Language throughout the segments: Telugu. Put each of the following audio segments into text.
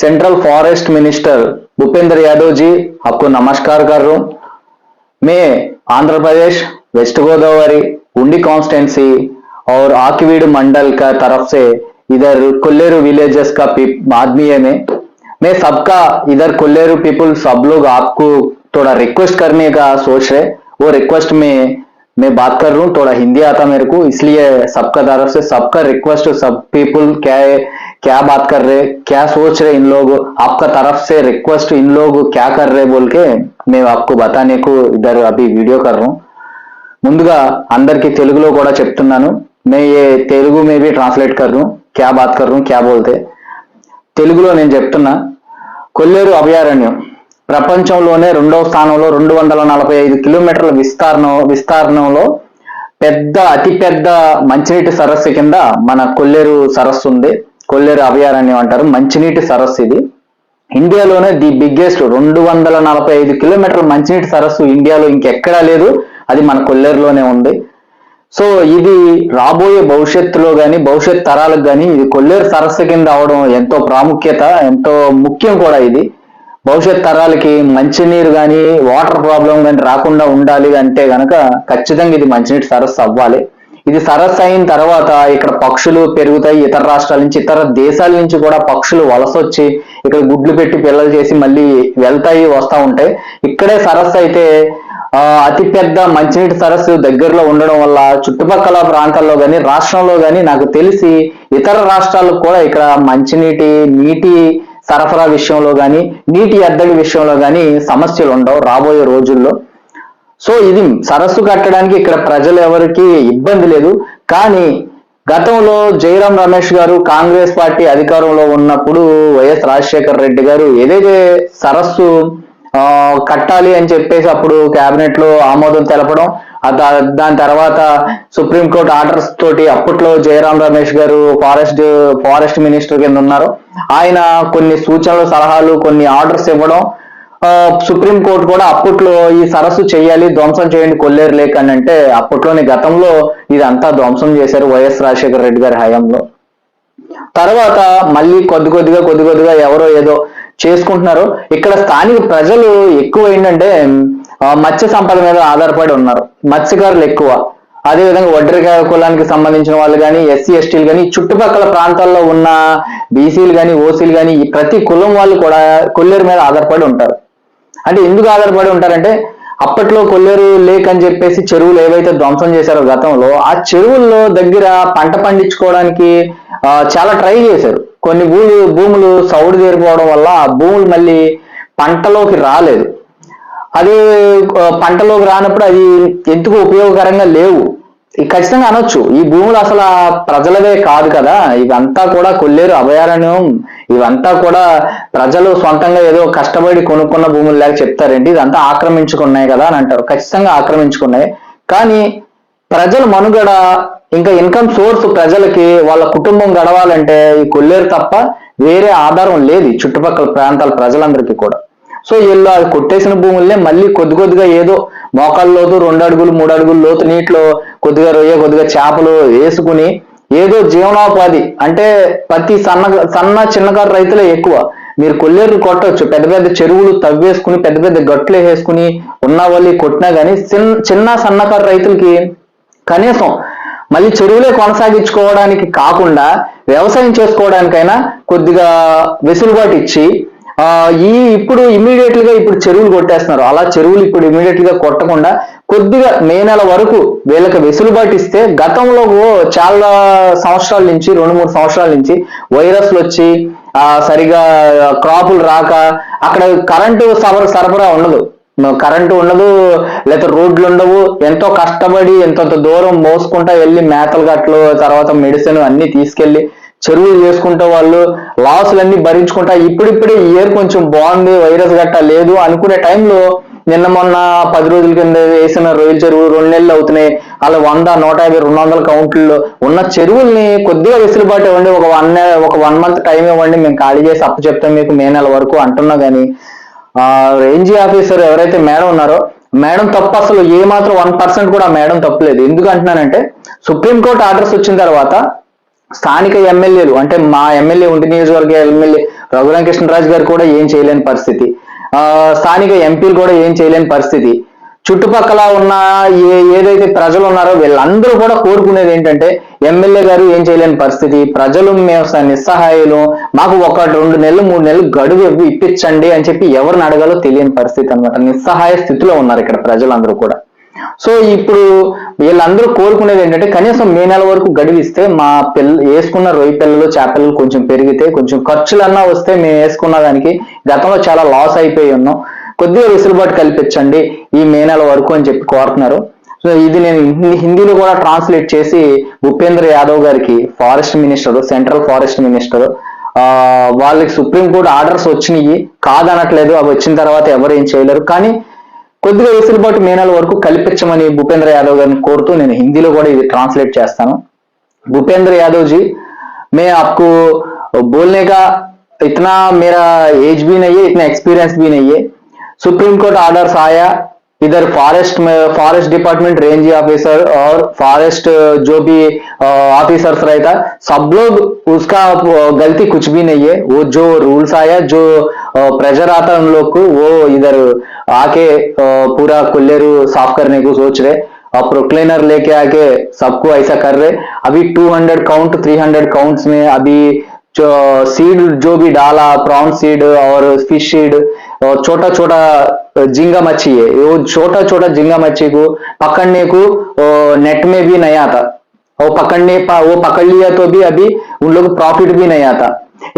Central forest minister Bhupendra Yadav ji आपको नमस्कार कर रहा हूँ। मैं आंध्र प्रदेश वेस्ट गोदावरी उंडी कॉन्स्टेंसी और आकिवीड मंडल का तरफ़ से इधर कोल्लेरू विलेजेस का आदमी है मैं। मैं सबका इधर कोल्लेरू पीपल सब लोग आपको थोड़ा रिक्वेस्ट करने का सोच रहे वो रिक्वेस्ट में मैं बात कर रहा हूँ, थोड़ा हिंदी आता मेरे को, इसलिए सबका तरफ़ से सबका रिक्वेस्ट सब पीपल क्या है क्या बात कर रहे क्या सोच रहे इन लोग आपका तरफ से रिक्वेस्ट इन लोग क्या कर रहे बोल के मैं आपको बताने को इधर अभी वीडियो कर रहा हूँ ముందుగా అందరికి తెలుగులో కూడా చెప్తున్నాను మే ఏ తెలుగు మే బి ట్రాన్స్లేట్ కర్రు క్యా బాత్ కర్రు క్యా బోల్తే తెలుగులో నేను చెప్తున్నా కొల్లేరు అభయారణ్యం ప్రపంచంలోనే రెండవ స్థానంలో రెండు వందల నలభై ఐదు కిలోమీటర్ల విస్తీర్ణం విస్తీర్ణంలో పెద్ద అతి పెద్ద మంచినీటి సరస్సు కింద మన కొల్లేరు సరస్సు ఉంది కొల్లేరు అభయారణ్యం అంటారు. మంచినీటి సరస్సు ఇది. ఇండియాలోనే ది బిగ్గెస్ట్ రెండు వందల నలభై ఐదు కిలోమీటర్ల మంచినీటి సరస్సు ఇండియాలో ఇంకెక్కడా లేదు. అది మన కొల్లేరులోనే ఉంది. సో ఇది రాబోయే భవిష్యత్తులో కానీ భవిష్యత్ తరాలకు కానీ ఇది కొల్లేరు సరస్సు కింద అవడం ఎంతో ప్రాముఖ్యత ఎంతో ముఖ్యం కూడా ఇది. భవిష్యత్ తరాలకి మంచినీరు కానీ వాటర్ ప్రాబ్లం కానీ రాకుండా ఉండాలి అంటే కనుక ఖచ్చితంగా ఇది మంచినీటి సరస్సు అవ్వాలి. ఇది సరస్సు అయిన తర్వాత ఇక్కడ పక్షులు పెరుగుతాయి ఇతర రాష్ట్రాల నుంచి ఇతర దేశాల నుంచి కూడా పక్షులు వలస వచ్చి ఇక్కడ గుడ్లు పెట్టి పిల్లలు చేసి మళ్ళీ వెళ్తాయి వస్తూ ఉంటాయి. ఇక్కడే సరస్సు అయితే ఆ, అతి పెద్ద మంచినీటి సరస్సు దగ్గరలో ఉండడం వల్ల చుట్టుపక్కల ప్రాంతాల్లో కానీ రాష్ట్రంలో కానీ నాకు తెలిసి ఇతర రాష్ట్రాలకు కూడా ఇక్కడ మంచినీటి నీటి సరఫరా విషయంలో కానీ నీటి ఎద్దడి విషయంలో కానీ సమస్యలు ఉండవు రాబోయే రోజుల్లో. సో ఇది సరస్సు కట్టడానికి ఇక్కడ ప్రజలు ఎవరికి ఇబ్బంది లేదు. కానీ గతంలో జయరాం రమేష్ గారు కాంగ్రెస్ పార్టీ అధికారంలో ఉన్నప్పుడు వైఎస్ రాజశేఖర్ రెడ్డి గారు ఏదైతే సరస్సు ఆ, కట్టాలి అని చెప్పేసి అప్పుడు కేబినెట్లో ఆమోదం తెలపడం దాని తర్వాత సుప్రీంకోర్టు ఆర్డర్స్ తోటి అప్పట్లో జయరాం రమేష్ గారు ఫారెస్ట్ ఫారెస్ట్ మినిస్టర్ కింద ఉన్నారు. ఆయన కొన్ని సూచనలు సలహాలు కొన్ని ఆర్డర్స్ ఇవ్వడం సుప్రీం కోర్టు కూడా అప్పట్లో ఈ సరస్సు చేయాలి ధ్వంసం చేయండి కొల్లేరు లేక్ అని అంటే అప్పట్లోని గతంలో ఇదంతా ధ్వంసం చేశారు వైఎస్ రాజశేఖర రెడ్డి గారి హయాంలో. తర్వాత మళ్ళీ కొద్ది కొద్దిగా కొద్ది కొద్దిగా ఎవరో ఏదో చేసుకుంటున్నారు. ఇక్కడ స్థానిక ప్రజలు ఎక్కువ ఏంటంటే మత్స్య సంపద మీద ఆధారపడి ఉన్నారు. మత్స్యకారులు ఎక్కువ. అదే విధంగా కులానికి సంబంధించిన వాళ్ళు కానీ ఎస్సీ ఎస్టీలు కానీ చుట్టుపక్కల ప్రాంతాల్లో ఉన్న బీసీలు కానీ ఓసీలు కానీ ఈ ప్రతి కులం వాళ్ళు కూడా కొల్లేరు మీద ఆధారపడి ఉంటారు. అంటే ఎందుకు ఆధారపడి ఉంటారంటే అప్పట్లో కొల్లేరు లేక్ అని చెప్పేసి చెరువులు ఏవైతే ధ్వంసం చేశారో గతంలో ఆ చెరువుల్లో దగ్గర పంట పండించుకోవడానికి చాలా ట్రై చేశారు. కొన్ని భూములు భూములు సౌడు చేరిపోవడం వల్ల ఆ భూములు మళ్ళీ పంటలోకి రాలేదు. అది పంటలోకి రానప్పుడు అది ఎందుకు ఉపయోగకరంగా లేవు? ఖచ్చితంగా అనొచ్చు. ఈ భూములు అసలు ప్రజలవే కాదు కదా. ఇవంతా కూడా కొల్లేరు అభయారణ్యం. ఇవంతా కూడా ప్రజలు సొంతంగా ఏదో కష్టపడి కొనుక్కున్న భూములు లేక చెప్తారేంటి? ఇదంతా ఆక్రమించుకున్నాయి కదా అని అంటారు. ఖచ్చితంగా ఆక్రమించుకున్నాయి. కానీ ప్రజల మనుగడ ఇంకా ఇన్కమ్ సోర్స్ ప్రజలకి వాళ్ళ కుటుంబం గడవాలంటే ఈ కొల్లేరు తప్ప వేరే ఆధారం లేదు చుట్టుపక్కల ప్రాంతాల ప్రజలందరికీ కూడా. సో వీళ్ళు అది కొట్టేసిన భూముల్నే మళ్ళీ కొద్ది కొద్దిగా ఏదో మోకాళ్ళ లోతు రెండు అడుగులు మూడు అడుగులు లోతు నీటిలో కొద్దిగా రొయ్య కొద్దిగా చేపలు వేసుకుని ఏదో జీవనోపాధి. అంటే ప్రతి సన్న సన్న చిన్నకారు రైతులే ఎక్కువ. మీరు కొల్లేరు కొట్టవచ్చు పెద్ద పెద్ద చెరువులు తవ్వేసుకుని పెద్ద పెద్ద గట్లు వేసుకుని ఉన్న వాళ్ళు కొట్టినా గానీ చిన్న చిన్న సన్నకారు రైతులకి కనీసం మళ్ళీ చెరువులే కొనసాగించుకోవడానికి కాకుండా వ్యవసాయం చేసుకోవడానికైనా కొద్దిగా వెసులుబాటు ఇచ్చి ఈ ఇప్పుడు ఇమీడియట్గా ఇప్పుడు చెరువులు కొట్టేస్తున్నారు. అలా చెరువులు ఇప్పుడు ఇమీడియట్గా కొట్టకుండా కొద్దిగా మే నెల వరకు వీళ్ళకి వెసులుబాటు ఇస్తే గతంలో చాలా సంవత్సరాల నుంచి రెండు మూడు సంవత్సరాల నుంచి వైరస్లు వచ్చి ఆ సరిగా క్రాపులు రాక అక్కడ కరెంటు సరఫరా సరఫరా ఉండదు. కరెంటు ఉండదు లేకపోతే రోడ్లు ఉండవు. ఎంతో కష్టపడి ఎంతంత దూరం మోసుకుంటా వెళ్ళి మేతలు గట్లు తర్వాత మెడిసిన్ అన్ని తీసుకెళ్ళి చెరువులు చేసుకుంటా వాళ్ళు లాసులన్నీ భరించుకుంటా ఇప్పుడిప్పుడే ఈ ఇయర్ కొంచెం బాగుంది వైరస్ గట్టా లేదు అనుకునే టైంలో నిన్న మొన్న పది రోజుల కింద వేసిన రొయ్యల చెరువు రెండు నెలలు అవుతున్నాయి. అలా వంద నూట యాభై రెండు వందల కౌంట్లలో ఉన్న చెరువుల్ని కొద్దిగా వెసులుబాటు ఇవ్వండి. ఒక వన్ ఒక వన్ మంత్ టైం ఇవ్వండి. మేము ఖాళీ చేసి అప్పు చెప్తాం మీకు మే నెల వరకు అంటున్నా కానీ ఆ రేంజీ ఆఫీసర్ ఎవరైతే మేడం ఉన్నారో మేడం తప్పు అసలు ఏ మాత్రం వన్ పర్సెంట్ కూడా మేడం తప్పులేదు ఎందుకు అంటున్నానంటే సుప్రీంకోర్టు ఆర్డర్స్ వచ్చిన తర్వాత స్థానిక ఎమ్మెల్యేలు అంటే మా ఎమ్మెల్యే ఒంటి నియోజకవర్గ ఎమ్మెల్యే రఘురామ కృష్ణరాజు గారు కూడా ఏం చేయలేని పరిస్థితి. ఆ స్థానిక ఎంపీలు కూడా ఏం చేయలేని పరిస్థితి. చుట్టుపక్కల ఉన్న ఏ ఏదైతే ప్రజలు ఉన్నారో వీళ్ళందరూ కూడా కోరుకునేది ఏంటంటే ఎమ్మెల్యే గారు ఏం చేయలేని పరిస్థితి. ప్రజలు మేము స- నిస్సహాయులు మాకు ఒక రెండు నెలలు మూడు నెలలు గడువు ఇప్పించండి అని చెప్పి ఎవరిని అడగాలో తెలియని పరిస్థితి అన్నమాట. నిస్సహాయ స్థితిలో ఉన్నారు ఇక్కడ ప్రజలందరూ కూడా. సో ఇప్పుడు వీళ్ళందరూ కోరుకునేది ఏంటంటే కనీసం మే నెల వరకు గడివిస్తే మా పిల్ల వేసుకున్న రొయ్య పిల్లలు చేపలు కొంచెం పెరిగితే కొంచెం ఖర్చులన్నా వస్తే మేము వేసుకున్న దానికి గతంలో చాలా లాస్ అయిపోయి ఉన్నాం. కొద్దిగా వెసులుబాటు కల్పించండి ఈ మే నెల వరకు అని చెప్పి కోరుతున్నారు. సో ఇది నేను హిందీలో కూడా ట్రాన్స్లేట్ చేసి భూపేంద్ర యాదవ్ గారికి forest minister central forest minister ఆ వాళ్ళకి సుప్రీం కోర్టు ఆర్డర్స్ వచ్చినాయి. కాదనట్లేదు. అవి వచ్చిన తర్వాత ఎవరు ఏం చేయలేరు. కానీ కొద్దిగా వెసులుబాటు మే నెల వరకు కల్పించమని భూపేంద్ర యాదవ్ గారిని కోరుతూ నేను హిందీలో కూడా ఇది ట్రాన్స్లేట్ చేస్తాను भूपेंद्र यादव जी मैं आपको बोलने का इतना मेरा एज भी नहीं है इतना एक्सपीरियंस भी नहीं है सुप्रीम कोर्ट ऑर्डर्स आया इधर फॉरेस्ट में फॉरेस्ट डिपार्टमेंट रेंज ऑफिसर और फॉरेस्ट जो भी ऑफिसर्स रहता सब लोग उसका गलती कुछ भी नहीं है। वो जो रूल्स आया, जो प्रेशर आता उन लोग को, वो इधर आके पूरा कुल्लेरू साफ़ करने को सोच रहे। और प्रोक्लेनर लेके आके सबको ऐसा कर रहे। अभी 200 काउंट 300 काउंट्स में अभी, जो सीड जो भी डाला प्रॉन सीड और फ़िश सीड और छोटा छोटा झींगा मच्छी है। वो छोटा छोटा झींगा मच्छी को पकड़ने को नेट में भी नहीं आता। वो पकड़ने पा- वो पकड़ लिया तो भी अभी उन लोग प्रॉफिट भी नहीं आता।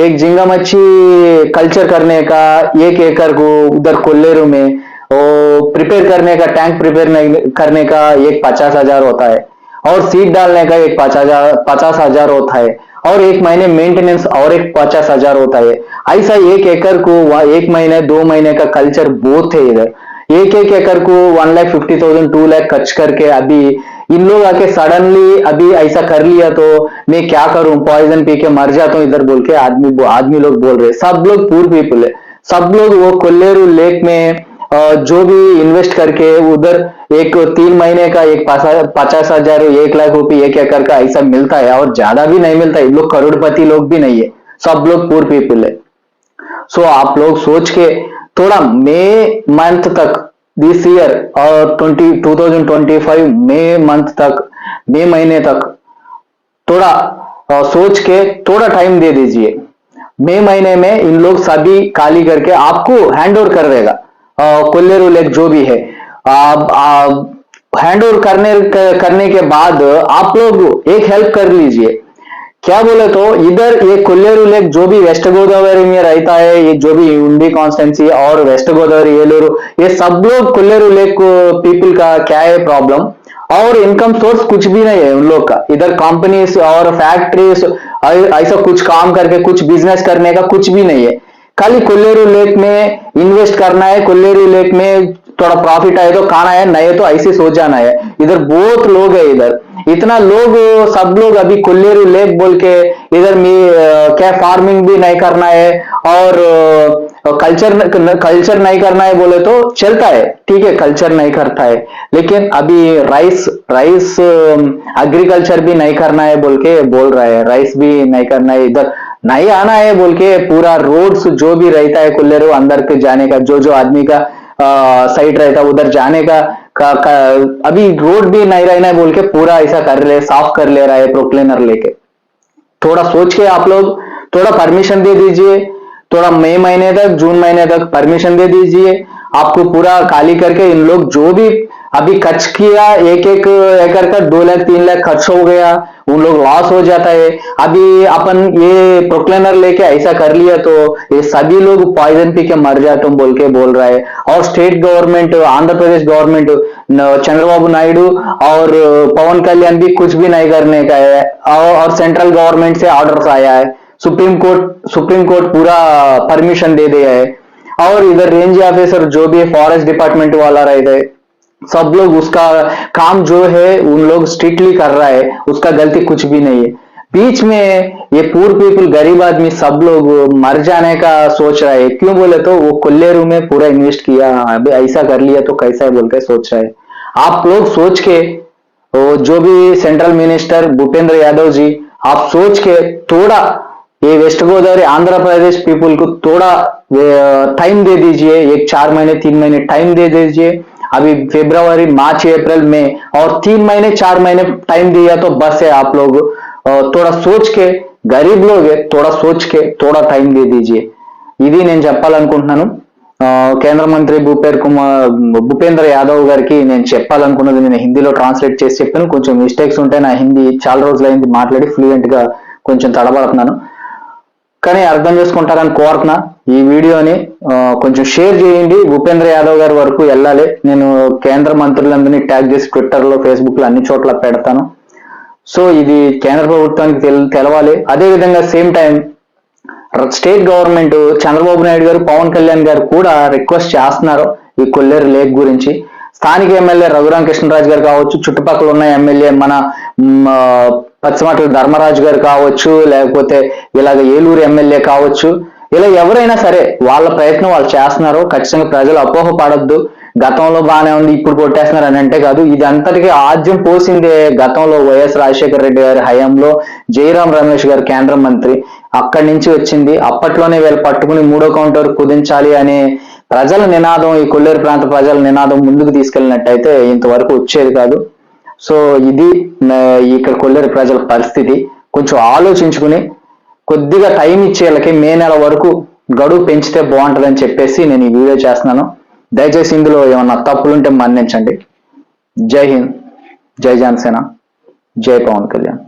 एक झींगा मच्छी कल्चर करने का, एक एकड़ को उधर कोल्लेरू में वो प्रिपेयर करने का टैंक प्रिपेयर करने का एक पचास हज़ार होता है। और सीड डालने का एक पचास हज़ार पचास हज़ार होता है। और एक महीने मेंटेनेंस और एक पचास हज़ार होता है। ऐसा एक एकड़ को वहाँ एक महीने, दो महीने का कल्चर बहुत है इधर। एक एक एकड़ को one lakh fifty thousand two lakh खर्च करके अभी इन लोग आके सडनली अभी ऐसा कर लिया तो मैं क्या करूँ? पॉइजन पी के मर जाता हूँ इधर बोल के आदमी आदमी लोग बोल रहे सब लोग पूर पीपल है। सब लोग वो कोल्लेरू लेक में जो भी इन्वेस्ट करके उधर एक तीन महीने का एक पचास हज़ार, एक लाख रुपए एक एकड़ का ऐसा मिलता है और ज़्यादा भी नहीं मिलता है। लोग करोड़पति लोग भी नहीं है। सब लोग पूर पीपल है। सो आप लोग सोच के थोड़ा मई मंथ तक दिस ईयर और twenty two thousand twenty five May month तक मई महीने तक थोड़ा सोच के थोड़ा टाइम दे दीजिए। मई महीने में इन लोग सभी खाली करके आपको हैंड ओवर कर देगा। कोल्लेरू लेक जो भी है। हैंड ओवर करने करने के बाद आप लोग एक हेल्प कर लीजिए। क्या बोले तो इधर ये कोल्लेरू लेक जो भी वेस्ट गोदावरी में रहता है, ये जो भी उंडी कॉन्स्टेंसी और वेस्ट गोदावरी येलूरू ये सब लोग कोल्लेरू लेक पीपल का क्या है प्रॉब्लम और इनकम सोर्स कुछ भी नहीं है उन लोग का। इधर कंपनीज़ और फैक्ट्रीज ऐसा कुछ काम करके, कुछ बिज़नेस करने का कुछ भी नहीं है। खाली कोल्लेरू लेक में इन्वेस्ट करना है, कोल्लेरू लेक में थोड़ा प्रॉफिट आए तो खाना है नहीं तो ऐसे सो जाना है। इधर बहुत लोग है इधर। इतना लोग, सब लोग अभी कोल्लेरू लेक बोल के इधर क्या फ़ार्मिंग भी नहीं करना है और कल्चर कल्चर नहीं करना है बोले तो चलता है। ठीक है कल्चर नहीं करता है। लेकिन अभी राइस राइस एग्रीकल्चर भी नहीं करना है बोल के बोल रहा है। राइस भी नहीं करना है इधर। नहीं आना है बोल के पूरा रोड जो भी रहता है कुल्लेरू अंदर के जाने का जो जो आदमी का साइड रहता है उधर जाने का, का, का अभी रोड भी नहीं रहना है बोल के पूरा ऐसा कर ले साफ़ कर ले रहा है प्रोक्लेनर लेके। थोड़ा सोच के आप लोग थोड़ा परमिशन दे दीजिए थोड़ा मई महीने तक जून महीने तक परमिशन दे दीजिए आपको पूरा खाली करके इन लोग जो भी अभी खर्च किया एक एक एकड़ का दो लाख, तीन लाख खर्च हो गया, उन लोग लॉस हो जाता है। अभी अपन ये प्रोक्लेनर लेके ऐसा कर लिया तो ये सभी लोग पॉइजन पी के मर जाते हैं बोल के बोल रहा है। और state government Andhra Pradesh government Chandrababu Naidu और पवन कल्याण भी कुछ भी नहीं करने का है। और सेंट्रल गवर्नमेंट से ऑर्डर आया है। सुप्रीम कोर्ट सुप्रीम कोर्ट पूरा परमिशन दे दिया है। और इधर रेंज ऑफिसर जो भी फॉरेस्ट डिपार्टमेंट वाला रहता सब लोग उसका काम जो है, उन लोग स्ट्रिक्टली कर रहा है, उसका गलती कुछ भी नहीं है। बीच में ये पूर पीपल गरीब आदमी सब लोग मर जाने का सोच रहा है। क्यों बोले तो वो कुल्लेरू में पूरा इन्वेस्ट किया, अभी ऐसा कर लिया तो कैसा है बोल के सोच रहा है। आप लोग सोच के जो भी सेंट्रल मिनिस्टर भूपेंद्र यादव जी, आप सोच के थोड़ा ये वेस्ट गोदावरी आंध्र प्रदेश पीपुल को थोड़ा टाइम दे दीजिए एक चार महीने तीन महीने टाइम दे दीजिए अभी फरवरी मार्च अप्रैल मई और तीन महीने चार महीने टाइम दिया तो बस है आप लोग अ, थोड़ा सोच के गरीब लोग है थोड़ा सोच के थोड़ा टाइम दे दीजिए ఇది నేను చెప్పాలనుకుంటున్నాను ఆ, కేంద్ర మంత్రి భూపేర్ కుమార్ భూపేంద్ర యాదవ్ గారికి నేను చెప్పాలనుకున్నది నేను హిందీలో ట్రాన్స్లేట్ చేసి చెప్పాను కొంచెం మిస్టేక్స్ ఉంటాయి నా హిందీ చాలా రోజులైంది మాట్లాడి ఫ్లూయెంట్ గా కొంచెం తడబడుతున్నాను కానీ అర్థం చేసుకుంటారని కోరుతున్నా. ఈ వీడియోని కొంచెం షేర్ చేయండి. భూపేంద్ర యాదవ్ గారి వరకు వెళ్ళాలి. నేను కేంద్ర మంత్రులందరినీ ట్యాగ్ చేసి ట్విట్టర్లో ఫేస్బుక్లో అన్ని చోట్ల పెడతాను. సో ఇది కేంద్ర ప్రభుత్వానికి తెల తెలవాలి. అదే విధంగా same time state government Chandrababu Naidu గారు పవన్ కళ్యాణ్ గారు కూడా రిక్వెస్ట్ చేస్తున్నారు ఈ కొల్లేరు లేక్ గురించి. స్థానిక ఎమ్మెల్యే రఘురామ కృష్ణరాజు గారు కావచ్చు చుట్టుపక్కల ఉన్న ఎమ్మెల్యే మన మ్, ధర్మరాజు గారు కావచ్చు లేకపోతే ఇలాగ ఏలూరు ఎమ్మెల్యే కావచ్చు ఇలా ఎవరైనా సరే వాళ్ళ ప్రయత్నం వాళ్ళు చేస్తున్నారు. ఖచ్చితంగా ప్రజలు అపోహ పడద్దు. గతంలో బాగానే ఉంది ఇప్పుడు కొట్టేస్తున్నారు అని అంటే కాదు. ఇది అంతటికి ఆద్యం పోసిందే గతంలో వైఎస్ రాజశేఖర రెడ్డి గారి హయాంలో జయరాం రమేష్ గారు కేంద్ర మంత్రి. అక్కడి నుంచి వచ్చింది. అప్పట్లోనే వీళ్ళు పట్టుకుని మూడో కౌంటర్ కుదించాలి అనే ప్రజల నినాదం ఈ కొల్లేరు ప్రాంత ప్రజల నినాదం ముందుకు తీసుకెళ్ళినట్టయితే ఇంతవరకు వచ్చేది కాదు. సో ఇది ఇక్కడ కొల్లేరు ప్రజల పరిస్థితి. కొంచెం ఆలోచించుకుని కొద్దిగా టైం ఇచ్చే వాళ్ళకి మే నెల వరకు గడువు పెంచితే బాగుంటుందని చెప్పేసి నేను ఈ వీడియో చేస్తున్నాను. దయచేసి ఇందులో ఏమన్నా తప్పులుంటే మన్నించండి. జై హింద్. జై జనసేన. జై పవన్ కళ్యాణ్.